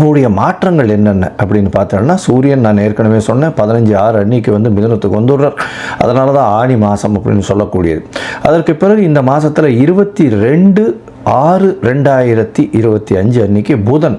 கூடிய மாற்றங்கள் என்னென்ன அப்படின்னு பார்த்தோம்னா சூரியன் நான் ஏற்கனவே சொன்னேன் பதினஞ்சு ஆறு அன்னைக்கு வந்து மிதனத்துக்கு வந்துடுறார். அதனால தான் ஆணி மாதம் அப்படின்னு சொல்லக்கூடியது. அதற்கு பிறகு இந்த மாதத்தில் இருபத்தி ரெண்டு ஆறு ரெண்டாயிரத்தி இருபத்தி அஞ்சு அன்னைக்கு புதன்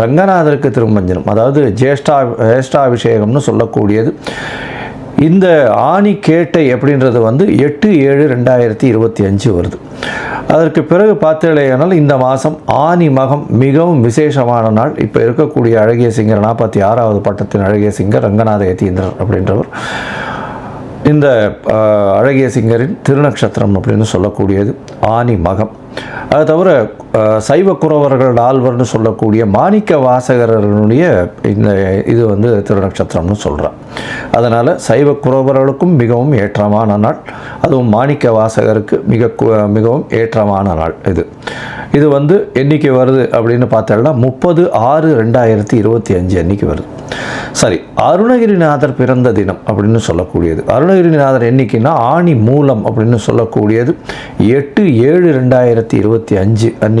ரங்கநாதருக்கு திருமஞ்சனம் அதாவது ஜேஷ்டா ஜேஷ்டாபிஷேகம்னு சொல்லக்கூடியது. இந்த ஆணி கேட்டை அப்படின்றது வந்து எட்டு ஏழு ரெண்டாயிரத்தி இருபத்தி அஞ்சு வருது. அதற்கு பிறகு பார்த்தீங்களேனால் இந்த மாதம் ஆனி மகம் மிகவும் விசேஷமான நாள். இப்போ இருக்கக்கூடிய அழகிய சிங்கர் நாற்பத்தி ஆறாவது பட்டத்தின் அழகிய சிங்கர் ரங்கநாத யதீந்திரர் அப்படின்றவர். இந்த அழகிய சிங்கரின் திருநக்ஷத்திரம் அப்படின்னு சொல்லக்கூடியது ஆனி மகம். அது தவிர சைவ குறவர்கள் ஆழ்வர்னு சொல்லக்கூடிய மாணிக்க வாசகரனுடைய இந்த இது வந்து திருநட்சத்திரம்னு சொல்கிறார் அதனால் சைவ குறவர்களுக்கும் மிகவும் ஏற்றமான நாள். அதுவும் மாணிக்க வாசகருக்கு மிக மிகவும் ஏற்றமான நாள் இது. இது வந்து என்னைக்கு வருது அப்படின்னு பார்த்தோம்னா முப்பது ஆறு ரெண்டாயிரத்தி இருபத்தி அஞ்சு அன்னைக்கு வருது. சரி அருணகிரிநாதர் பிறந்த தினம் அப்படின்னு சொல்லக்கூடியது. அருணகிரிநாதர் என்னைக்குன்னா ஆணி மூலம் அப்படின்னு சொல்லக்கூடியது. எட்டு ஏழு ரெண்டாயிரத்தி இருபத்தி அஞ்சு அன்னைக்கு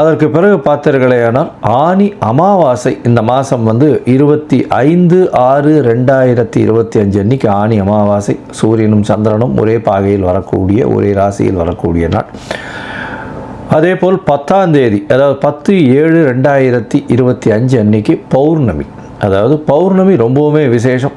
அதற்கு பிறகு பார்த்தீர்களேனால் ஆனி அமாவாசை இந்த மாதம் வந்து இருபத்தி ஐந்து ஆறு ரெண்டாயிரத்தி இருபத்தி அஞ்சு அன்னைக்கு ஆனி அமாவாசை. சூரியனும் சந்திரனும் ஒரே பாகையில் வரக்கூடிய ஒரே ராசியில் வரக்கூடிய நாள். அதே போல் பத்தாம் தேதி அதாவது பத்து ஏழு ரெண்டாயிரத்தி இருபத்தி அஞ்சு அன்னைக்கு பௌர்ணமி. அதாவது பௌர்ணமி ரொம்பவுமே விசேஷம்.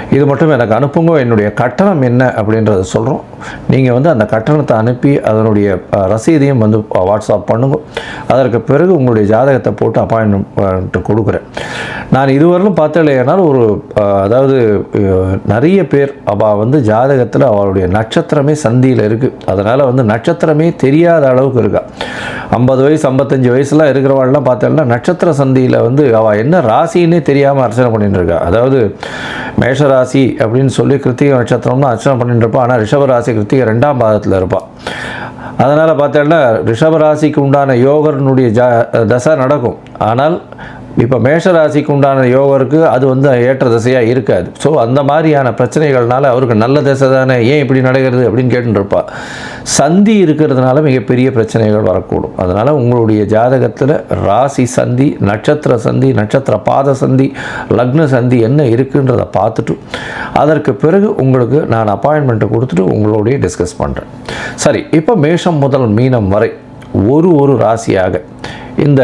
இது மட்டும் எனக்கு அனுப்புங்க என்னுடைய கட்டணம் என்ன அப்படின்றத சொல்கிறோம் நீங்கள் வந்து அந்த கட்டணத்தை அனுப்பி அதனுடைய ரசீதையும் வந்து வாட்ஸ்அப் பண்ணுங்க. அதற்கு பிறகு உங்களுடைய ஜாதகத்தை போட்டு அப்பாயின்மெண்ட் கொடுக்குறேன். நான் இதுவரையிலும் பார்த்தலையானால் ஒரு அதாவது நிறைய பேர் அவள் வந்து ஜாதகத்தில் அவளுடைய நட்சத்திரமே சந்தியில் இருக்குது அதனால் வந்து நட்சத்திரமே தெரியாத அளவுக்கு இருக்கா. ஐம்பது வயசு ஐம்பத்தஞ்சு வயசுலாம் இருக்கிறவாள்லாம் பார்த்தோம்னா நட்சத்திர சந்தியில் வந்து அவள் என்ன ராசின்னே தெரியாமல் அர்ச்சனை பண்ணிட்டு இருக்கா. அதாவது மேஷராசி அப்படின்னு சொல்லி கிருத்திகை நட்சத்திரம்னு அர்ச்சனை பண்ணிட்டு இருப்பாள் ஆனால் ரிஷபராசி கிருத்திகை ரெண்டாம் பாதத்தில் இருப்பாள் அதனால் பார்த்தோம்னா ரிஷபராசிக்கு உண்டான யோகர்னுடைய ஜா தசை நடக்கும். ஆனால் இப்போ மேஷராசிக்கு உண்டான யோகருக்கு அது வந்து ஏற்ற திசையாக இருக்காது. ஸோ அந்த மாதிரியான பிரச்சனைகள்னால அவருக்கு நல்ல திசை தானே ஏன் இப்படி நடக்கிறது அப்படின்னு கேட்டுருப்பா சந்தி இருக்கிறதுனால மிகப்பெரிய பிரச்சனைகள் வரக்கூடும். அதனால் உங்களுடைய ஜாதகத்தில் ராசி சந்தி நட்சத்திர சந்தி நட்சத்திர பாத சந்தி லக்ன சந்தி என்ன இருக்குன்றதை பார்த்துட்டு அதற்கு பிறகு உங்களுக்கு நான் அப்பாயின்மெண்ட்டை கொடுத்துட்டு உங்களுடைய டிஸ்கஸ் பண்ணுறேன் சரி இப்போ மேஷம் முதல் மீனம் வரை ஒரு ஒரு ராசியாக இந்த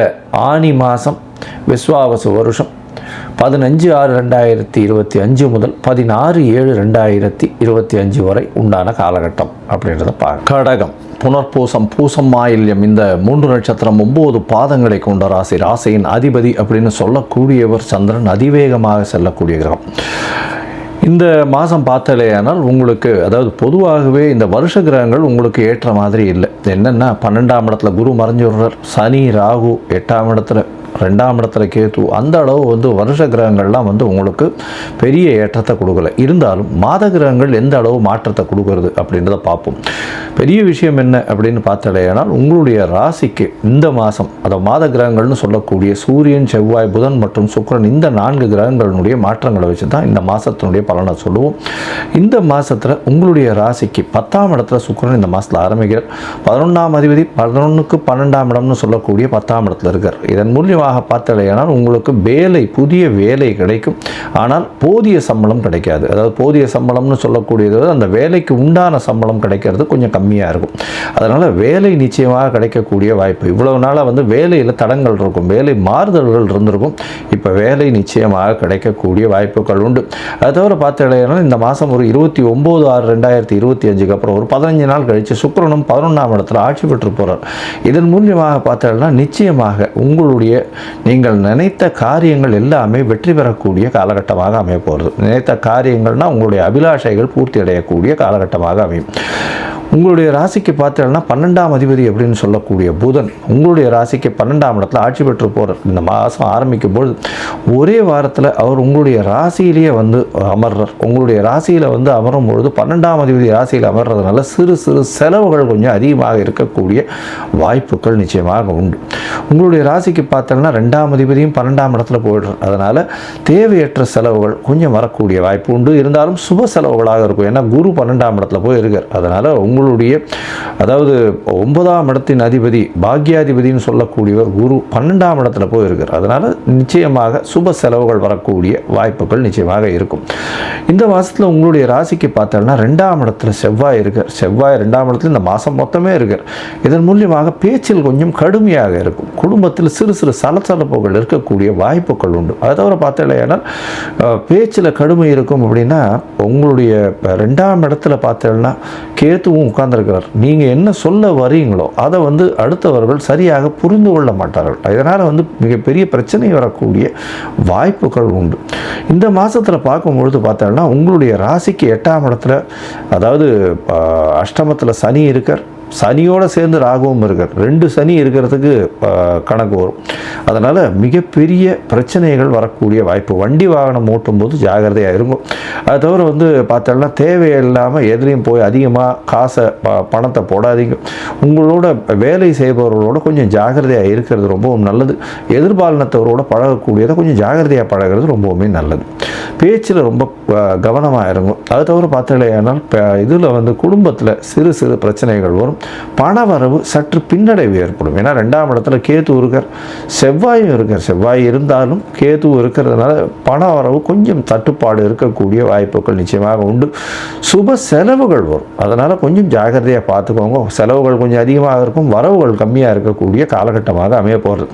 ஆனி மாதம் விஸ்வாவச வருஷம் பதினஞ்சு ஆறு ரெண்டாயிரத்தி இருபத்தி அஞ்சு முதல் பதினாறு ஏழு ரெண்டாயிரத்தி இருபத்தி அஞ்சு வரை உண்டான காலகட்டம் அப்படின்றத பா கடகம். புனர்பூசம் பூசம் மாயில்யம் இந்த மூன்று நட்சத்திரம் ஒம்பது பாதங்களை கொண்ட ராசி. ராசியின் அதிபதி அப்படின்னு சொல்லக்கூடியவர் சந்திரன் அதிவேகமாக செல்லக்கூடிய கிரகம். இந்த மாதம் பார்த்தாலேயானால் உங்களுக்கு அதாவது பொதுவாகவே இந்த வருஷ கிரகங்கள் உங்களுக்கு ஏற்ற மாதிரி இல்லை. என்னென்னா பன்னெண்டாம் இடத்துல குரு மறைஞ்சுடுறார் சனி ராகு எட்டாம் இடத்துல ரெண்டாம் இடத்துல கேது அந்த அளவு வந்து வருஷ கிரகங்கள்லாம் வந்து உங்களுக்கு பெரிய ஏற்றத்தை கொடுக்கல. இருந்தாலும் மாத கிரகங்கள் எந்த அளவு மாற்றத்தை கொடுக்கறது அப்படின்றத பார்ப்போம். பெரிய விஷயம் என்ன அப்படின்னு பார்த்தாலேயானால் உங்களுடைய ராசிக்கு இந்த மாதம் அதை மாத கிரகங்கள்னு சொல்லக்கூடிய சூரியன் செவ்வாய் புதன் மற்றும் சுக்கிரன் இந்த நான்கு கிரகங்களுடைய மாற்றங்களை வச்சு தான் இந்த மாதத்தினுடைய பலனை சொல்லுவோம். இந்த மாதத்தில் உங்களுடைய ராசிக்கு பத்தாம் இடத்துல சுக்கரன் இந்த மாதத்தில் ஆரம்பிக்கிறார். பதினொன்றாம் அதிபதி பதினொன்றுக்கு பன்னெண்டாம் இடம்னு சொல்லக்கூடிய பத்தாம் இடத்துல இருக்கார். இதன் மூலியமாக பார்த்தலையானால் உங்களுக்கு வேலை புதிய வேலை கிடைக்கும். ஆனால் போதிய சம்பளம் கிடைக்காது. அதாவது போதிய சம்பளம்னு சொல்லக்கூடியது அந்த வேலைக்கு உண்டான சம்பளம் கிடைக்கிறது கொஞ்சம் கம்மியாக இருக்கும். அதனால் வேலை நிச்சயமாக கிடைக்கக்கூடிய வாய்ப்பு. இவ்வளவு நாளாக வந்து வேலையில் தடங்கள் இருக்கும். வேலை மாறுதல்கள் இருந்திருக்கும். இப்போ வேலை நிச்சயமாக கிடைக்கக்கூடிய வாய்ப்புகள் உண்டு. அது தவிர பார்த்தீங்கன்னா இந்த மாதம் ஒரு இருபத்தி ஒம்பது ஆறு ரெண்டாயிரத்தி இருபத்தி அஞ்சுக்கு அப்புறம் ஒரு பதினஞ்சு நாள் கழித்து சுக்கரனும் பதினொன்றாம் இடத்துல ஆட்சி பெற்று போகிறார் இதன் மூலியமாக பார்த்தீங்கன்னா நிச்சயமாக உங்களுடைய நீங்கள் நினைத்த காரியங்கள் எல்லாமே வெற்றி பெறக்கூடிய காலகட்டமாக அமைய போகிறது. நினைத்த காரியங்கள்னால் உங்களுடைய அபிலாஷைகள் பூர்த்தி அடையக்கூடிய காலகட்டமாக அமையும். உங்களுடைய ராசிக்கு பார்த்தீங்கன்னா பன்னெண்டாம் அதிபதி அப்படின்னு சொல்லக்கூடிய புதன் உங்களுடைய ராசிக்கு பன்னெண்டாம் இடத்துல ஆட்சி பெற்று போகிறார் இந்த மாதம் ஆரம்பிக்கும் பொழுது ஒரே வாரத்தில் அவர் உங்களுடைய ராசியிலேயே வந்து அமர்றார். உங்களுடைய ராசியில் வந்து அமரும் பொழுது பன்னெண்டாம் அதிபதி ராசியில் அமர்றதுனால சிறு சிறு செலவுகள் கொஞ்சம் அதிகமாக இருக்கக்கூடிய வாய்ப்புகள் நிச்சயமாக உண்டு. உங்களுடைய ராசிக்கு பார்த்தோம்னா ரெண்டாம் அதிபதியும் பன்னெண்டாம் இடத்துல போயிடுறார். அதனால் தேவையற்ற செலவுகள் கொஞ்சம் வரக்கூடிய வாய்ப்பு உண்டு. இருந்தாலும் சுப செலவுகளாக இருக்கும். ஏன்னா குரு பன்னெண்டாம் இடத்துல போய் இருக்கார் அதனால் உங்களுடைய அதாவது ஒன்பதாம் இடத்தின் அதிபதி பாக்யாதிபதினு சொல்லக்கூடியவர் குரு பன்னெண்டாம் இடத்துல போய் அதனால் நிச்சயமாக சுப செலவுகள் வரக்கூடிய வாய்ப்புகள் நிச்சயமாக இருக்கும். இந்த மாதத்தில் உங்களுடைய ராசிக்கு பார்த்தோம்னா ரெண்டாம் இடத்துல செவ்வாய் இருக்கார். செவ்வாய் ரெண்டாம் இடத்துல இந்த மாதம் மொத்தமே இருக்கார். இதன் மூலியமாக பேச்சில் கொஞ்சம் கடுமையாக இருக்கும். குடும்பத்தில் சிறு சிறு சலசலப்புகள் இருக்கக்கூடிய வாய்ப்புகள் உண்டு. அதை தவிர பார்த்தீங்கன்னா பேச்சில் கடுமை இருக்கும் அப்படின்னா உங்களுடைய ரெண்டாம் இடத்துல பார்த்தோம்னா கேத்துவும் குருவும் உட்கார்ந்துருக்கிறார். நீங்கள் என்ன சொல்ல வரீங்களோ அதை வந்து அடுத்தவர்கள் சரியாக புரிந்து கொள்ள மாட்டார்கள். இதனால் வந்து மிகப்பெரிய பிரச்சனை வரக்கூடிய வாய்ப்புகள் உண்டு. இந்த மாதத்தில் பார்க்கும்பொழுது பார்த்தோம்னா உங்களுடைய ராசிக்கு எட்டாம் இடத்துல அதாவது அஷ்டமத்தில் சனி இருக்கார். சனியோடு சேர்ந்து ராகுவும் இருக்கார். ரெண்டு சனி இருக்கிறதுக்கு கணக்கு வரும். அதனால் மிகப்பெரிய பிரச்சனைகள் வரக்கூடிய வாய்ப்பு. வண்டி வாகனம் ஓட்டும்போது ஜாகிரதையாக இருக்கும் அது தவிர வந்து பார்த்தோம்னா தேவையில்லாமல் எதுலேயும் போய் அதிகமாக காசை ப- பணத்தை போடாதீங்க. உங்களோட வேலை செய்பவர்களோட கொஞ்சம் ஜாகிரதையாக இருக்கிறது ரொம்பவும் நல்லது. எதிர்பாலினத்தவரோட பழகக்கூடியதை கொஞ்சம் ஜாகிரதையாக பழகிறது ரொம்பவுமே நல்லது. பேச்சில் ரொம்ப கவனமாக இருக்கும் அது தவிர பார்த்தலையானால் இதில் வந்து குடும்பத்தில் சிறு சிறு பிரச்சனைகள் வரும். பண வரவு சற்று பின்னடைவு ஏற்படும். ஏன்னா ரெண்டாம் இடத்துல கேது இருக்கார் செவ்வாயும் இருக்கார். செவ்வாய் இருந்தாலும் கேது இருக்கிறதுனால பண வரவு கொஞ்சம் தட்டுப்பாடு இருக்கக்கூடிய வாய்ப்புகள் நிச்சயமாக உண்டு. சுப செலவுகள் வரும். அதனால் கொஞ்சம் ஜாகிரதையாக பார்த்துக்கோங்க. செலவுகள் கொஞ்சம் அதிகமாக இருக்கும். வரவுகள் கம்மியாக இருக்கக்கூடிய காலகட்டமாக அமைய போகிறது.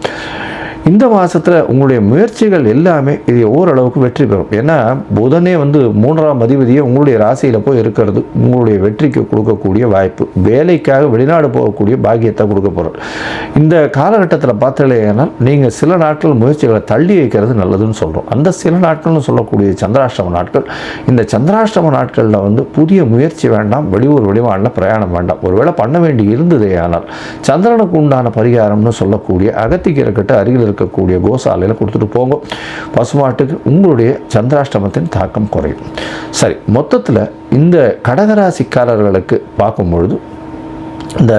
இந்த மாதத்தில் உங்களுடைய முயற்சிகள் எல்லாமே இது ஓரளவுக்கு வெற்றி பெறும். ஏன்னா புதனே வந்து மூன்றாம் அதிபதியை உங்களுடைய ராசியில் போய் இருக்கிறது. உங்களுடைய வெற்றிக்கு கொடுக்கக்கூடிய வாய்ப்பு. வேலைக்காக வெளிநாடு போகக்கூடிய பாக்கியத்தை கொடுக்க போகிறார் இந்த காலகட்டத்தில் பார்த்தீங்கன்னா நீங்கள் சில நாட்கள் முயற்சிகளை தள்ளி வைக்கிறது நல்லதுன்னு சொல்கிறோம் அந்த சில நாட்கள்னு சொல்லக்கூடிய சந்திராஷ்டம நாட்கள் இந்த சந்திராஷ்டம நாட்களில் வந்து புதிய முயற்சி வேண்டாம் வெளியூர் வெளிமாநில பிரயாணம் வேண்டாம். ஒருவேளை பண்ண வேண்டி இருந்ததே ஆனால் சந்திரனுக்கு உண்டான பரிகாரம்னு சொல்லக்கூடிய அகத்திக்கீரைக்கிட்ட அருகில் இருக்கக்கூடிய கோசாலையில் கொடுத்துட்டு போங்க. பசுமாட்டுக்கு உங்களுடைய சந்திராஷ்டமத்தின் தாக்கம் குறையும். சரி மொத்தத்தில் இந்த கடகராசிக்காரர்களுக்கு பார்க்கும்பொழுது இந்த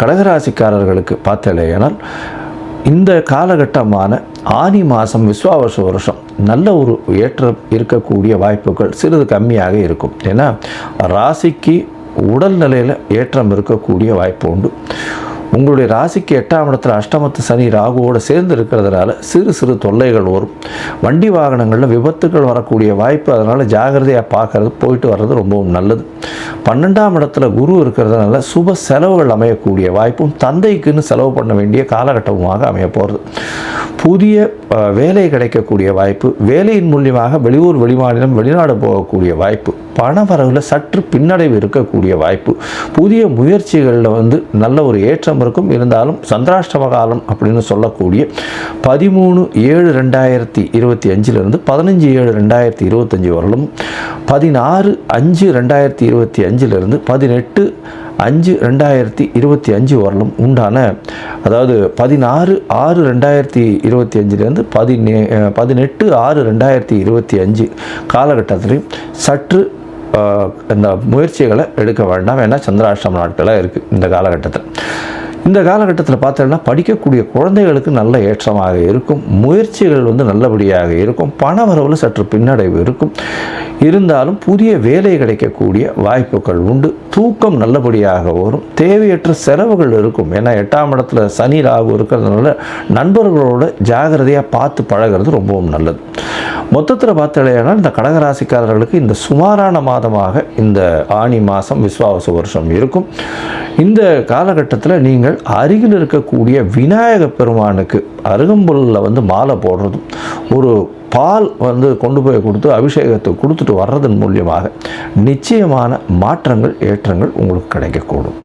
கடகராசிக்காரர்களுக்கு பார்த்தலையானால் இந்த காலகட்டமான ஆனி மாதம் விஸ்வாவச வருஷம் நல்ல ஒரு ஏற்றம் இருக்கக்கூடிய வாய்ப்புகள் சிறிது கம்மியாக இருக்கும். ஏன்னா ராசிக்கு உடல்நிலையில் ஏற்றம் இருக்கக்கூடிய வாய்ப்பு உண்டு. உங்களுடைய ராசிக்கு எட்டாம் இடத்துல அஷ்டமத்து சனி ராகுவோடு சேர்ந்து இருக்கிறதுனால சிறு சிறு தொல்லைகள் வரும். வண்டி வாகனங்களில் விபத்துகள் வரக்கூடிய வாய்ப்பு அதனால் ஜாகிரதையாக பார்க்கறது போயிட்டு வர்றது ரொம்பவும் நல்லது. பன்னெண்டாம் இடத்துல குரு இருக்கிறதுனால சுப செலவுகள் அமையக்கூடிய வாய்ப்பும் தந்தைக்குன்னு செலவு பண்ண வேண்டிய காலகட்டமாக அமைய போகிறது புதிய வேலை கிடைக்கக்கூடிய வாய்ப்பு வேலையின் மூலியமாக வெளியூர் வெளிமாநிலம் வெளிநாடு போகக்கூடிய வாய்ப்பு பண வரவில் சற்று பின்னடைவு இருக்கக்கூடிய வாய்ப்பு புதிய முயற்சிகளில் வந்து நல்ல ஒரு ஏற்றம் இருக்கும். இருந்தாலும் சந்திராஷ்டம காலம் அப்படின்னு சொல்லக்கூடிய பதிமூணு ஏழு ரெண்டாயிரத்தி இருபத்தி அஞ்சிலிருந்து பதினஞ்சு ஏழு ரெண்டாயிரத்தி இருபத்தஞ்சி வரலும் பதினாறு அஞ்சு ரெண்டாயிரத்தி இருபத்தி அஞ்சிலிருந்து பதினெட்டு அஞ்சு ரெண்டாயிரத்தி இருபத்தி அஞ்சு வரலும் உண்டான அதாவது பதினாறு ஆறு ரெண்டாயிரத்தி இருபத்தி அஞ்சுலேருந்து பதினே பதினெட்டு ஆறு ரெண்டாயிரத்தி இருபத்தி அஞ்சு காலகட்டத்திலையும் சற்று இந்த முயற்சிகளை எடுக்க வேண்டாம். ஏன்னா சந்திராஷ்டம நாட்களாக இருக்குது இந்த காலகட்டத்தில். இந்த காலகட்டத்தில் பார்த்தோம்னா படிக்கக்கூடிய குழந்தைகளுக்கு நல்ல ஏற்றமாக இருக்கும். முயற்சிகள் வந்து நல்லபடியாக இருக்கும். பண வரவில் சற்று பின்னடைவு இருக்கும். இருந்தாலும் புதிய வேலை கிடைக்கக்கூடிய வாய்ப்புகள் உண்டு. தூக்கம் நல்லபடியாக வரும். தேவையற்ற செலவுகள் இருக்கும். ஏன்னா எட்டாம் இடத்துல சனி ராகு இருக்கிறதுனால நண்பர்களோட ஜாகிரதையாக பார்த்து பழகிறது ரொம்பவும் நல்லது. மொத்தத்தில் பார்த்தலையானால் இந்த கடகராசிக்காரர்களுக்கு இந்த சுமாரான மாதமாக இந்த ஆனி மாதம் விஸ்வாவச வருஷம் இருக்கும். இந்த காலகட்டத்தில் நீங்கள் அருகில் இருக்கக்கூடிய விநாயக பெருமானுக்கு அருகம்புல்லில் வந்து மாலை போடுறதும் ஒரு பால் வந்து கொண்டு போய் கொடுத்து அபிஷேகத்தை கொடுத்துட்டு வர்றதன் மூலியமாக நிச்சயமான மாற்றங்கள் ஏற்றங்கள் உங்களுக்கு கிடைக்கக்கூடும்.